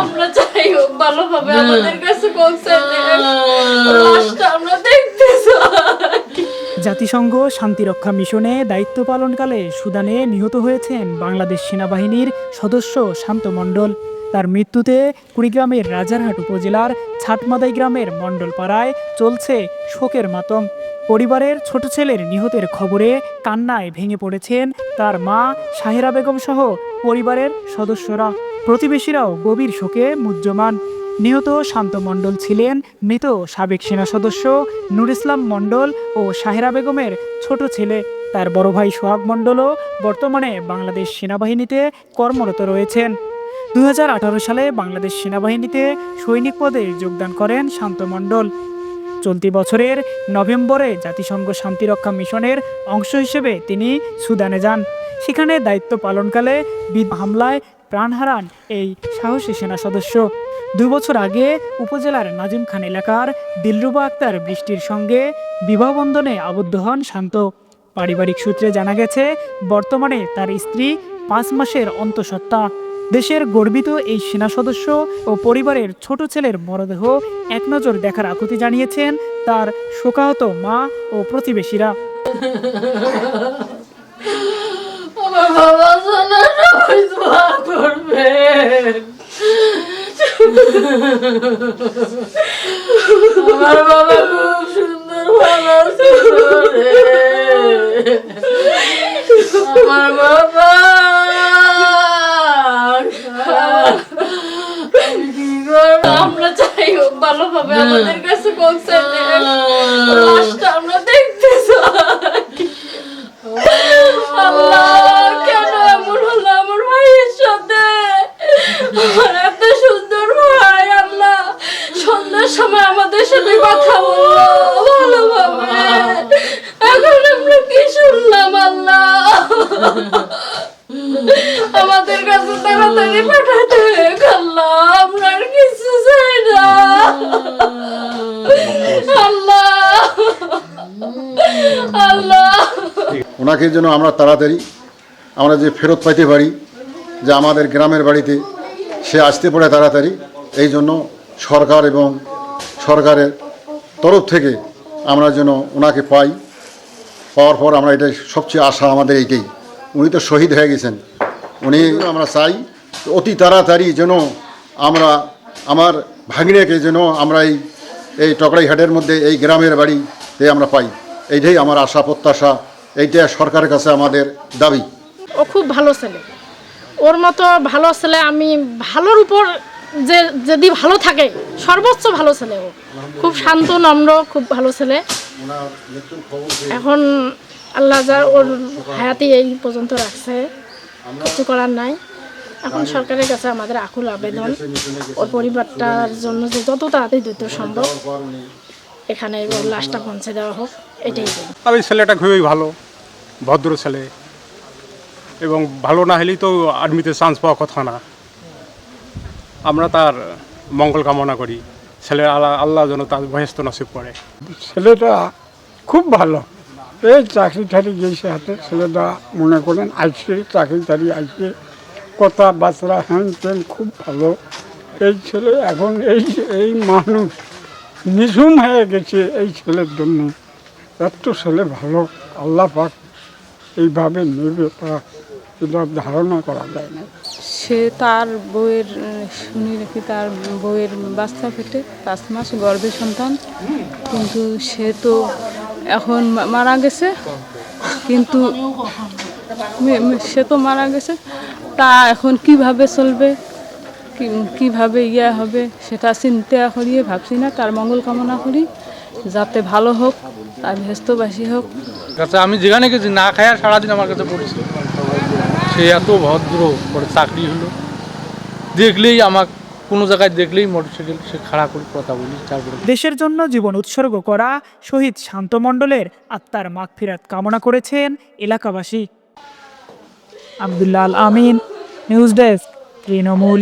আমরা চাই হোক ভালোভাবে আমাদের কাছে কনসার্ট আমরা দেখতে জাতিসংঘ শান্তিরক্ষা মিশনে দায়িত্ব পালনকালে সুদানে নিহত হয়েছেন বাংলাদেশ সেনাবাহিনীর সদস্য শান্ত মণ্ডল। তার মৃত্যুতে কুড়িগ্রামের রাজারহাট উপজেলার ছাটমাদাই গ্রামের মণ্ডল পাড়ায় চলছে শোকের মাতম। পরিবারের ছোট ছেলের নিহতের খবরে কান্নায় ভেঙে পড়েছেন তার মা সাহেরা বেগম সহ পরিবারের সদস্যরা। প্রতিবেশীরাও গভীর শোকে মুহ্যমান নিহত শান্ত মণ্ডল ছিলেন মৃত সাবেক সেনা সদস্য নুর ইসলাম মণ্ডল ও সাহেরা বেগমের ছোট ছেলে। তার বড় ভাই সোহাগ মণ্ডলও বর্তমানে বাংলাদেশ সেনাবাহিনীতে কর্মরত রয়েছেন। দু হাজার আঠারো সালে বাংলাদেশ সেনাবাহিনীতে সৈনিক পদে যোগদান করেন শান্ত মণ্ডল। চলতি বছরের নভেম্বরে জাতিসংঘ শান্তিরক্ষা মিশনের অংশ হিসেবে তিনি সুদানে যান। সেখানে দায়িত্ব পালনকালে হামলায় প্রাণ হারান এই সাহসী সেনা সদস্য। দুই বছর আগে উপজেলার নাজিম খান এলাকার দিলরুবা আক্তার বৃষ্টির সঙ্গে বিবাহ বন্ধনে আবদ্ধ হন শান্ত। পারিবারিক সূত্রে জানা গেছে, বর্তমানে তার স্ত্রী পাঁচ মাসের অন্তঃসত্ত্বা। দেশের গর্বিত এই সেনা সদস্য ও পরিবারের ছোট ছেলের মরদেহ এক নজর দেখার আকুতি জানিয়েছেন তার শোকাহত মা ও প্রতিবেশীরা। আমার বাবা আমি কি করব? আমরা হোক ভালোভাবে আমাদের কাছে লাশটা আমরা দেখতে আল্লাহ কেন এমন হলো আমার ভাইয়ের সাথে? আমার এত সুন্দর ভাই আল্লাহ। সন্ধ্যার সময় আমাদের সাথে কথা বলল ভালোভাবে। এখন আমরা কি শুনলাম আল্লাহ? আমাদের কাছে তাড়াতাড়ি পাঠাতে হোক, আল্লাহ আমরা আর কিছু চাই না আল্লাহ আল্লাহ ওনাকে যেন আমরা তাড়াতাড়ি আমরা যে ফেরত পাইতে পারি যে আমাদের গ্রামের বাড়িতে সে আসতে পারে তাড়াতাড়ি, এই জন্য সরকার এবং সরকারের তরফ থেকে আমরা যেন ওনাকে পাই। পাওয়ার পর আমরা এটাই সবচেয়ে আশা আমাদের এইটাই। উনি তো শহীদ হয়ে গেছেন। উনি আমরা চাই অতি তাড়াতাড়ি যেন আমরা আমার ভাগ্নেকে যেন আমরা এই এই টকরাইহাটের মধ্যে, এই গ্রামের বাড়িতে আমরা পাই। এইটাই আমার আশা, প্রত্যাশা। এইটা সরকারের কাছে আমাদের দাবি। ও খুব ভালো ছেলে। ওর মতো ভালো ছেলে আমি ভালোর উপর যে, যদি ভালো থাকে, সর্বোচ্চ ভালো ছেলে ও। খুব শান্ত, নম্র, খুব ভালো ছেলে। এখন আল্লাহ যা ওর হায়াতি এই পর্যন্ত রাখছে। কিছু করার নাই। এখন সরকারের কাছে আমাদের আকুল আবেদন ওর পরিবারটার জন্য যে যত তাড়াতাড়ি দ্রুত সম্ভব এখানে লাশটা পৌঁছে দেওয়া হোক এটাই চাই। তবে ছেলেটা খুবই ভালো ভদ্র ছেলে। এবং ভালো না হলেই তো আর্মিতে চান্স পাওয়া কথা না। আমরা তার মঙ্গল কামনা করি। ছেলে আল্লাহ আল্লাহ যেন তার বয়স্ত নসিব করে। ছেলেটা খুব ভালো। এই চাকরি টাকরি গেছে হাতে। ছেলেটা মনে করেন আসছে চাকরি টাকরি আসছে কথা বাচ্চা হ্যান খুব ভালো। এই ছেলে এখন এই এই মানুষ নিঝুম হয়ে গেছে এই ছেলের জন্য। এত ছেলে ভালো আল্লাহ পাক এইভাবে নেবে তা এটা ধারণা করা যায় না। সে তার বউয়ের আহ, শুনি নাকি তার বউয়ের বাচ্চা ফেটে পাঁচ মাস গর্ভে সন্তান। কিন্তু সে তো এখন মারা গেছে। কিন্তু সে তো মারা গেছে। তা এখন কীভাবে চলবে? কি- কীভাবে ইয়া হবে? সেটা চিন্তা করিয়ে ভাবছি না। তার মঙ্গল কামনা করি। যাতে ভালো হোক তার ভেস্তবাসী হোক। কাছে আমি যেখানে গেছি না খাই আর সারাদিন আমার কাছে পড়েছে। সে এত ভদ্র করে চাকরি হলো। দেখলেই আমার কোনো জায়গায় দেখলেই মোটরসাইকেল সে খাড়া করে কথা বলি তারপরে দেশের জন্য জীবন উৎসর্গ করা শহীদ শান্ত মণ্ডলের আত্মার মাগফিরাত কামনা করেছেন এলাকাবাসী। আবদুল্লাহ আল আমিন নিউজ ডেস্ক তৃণমূল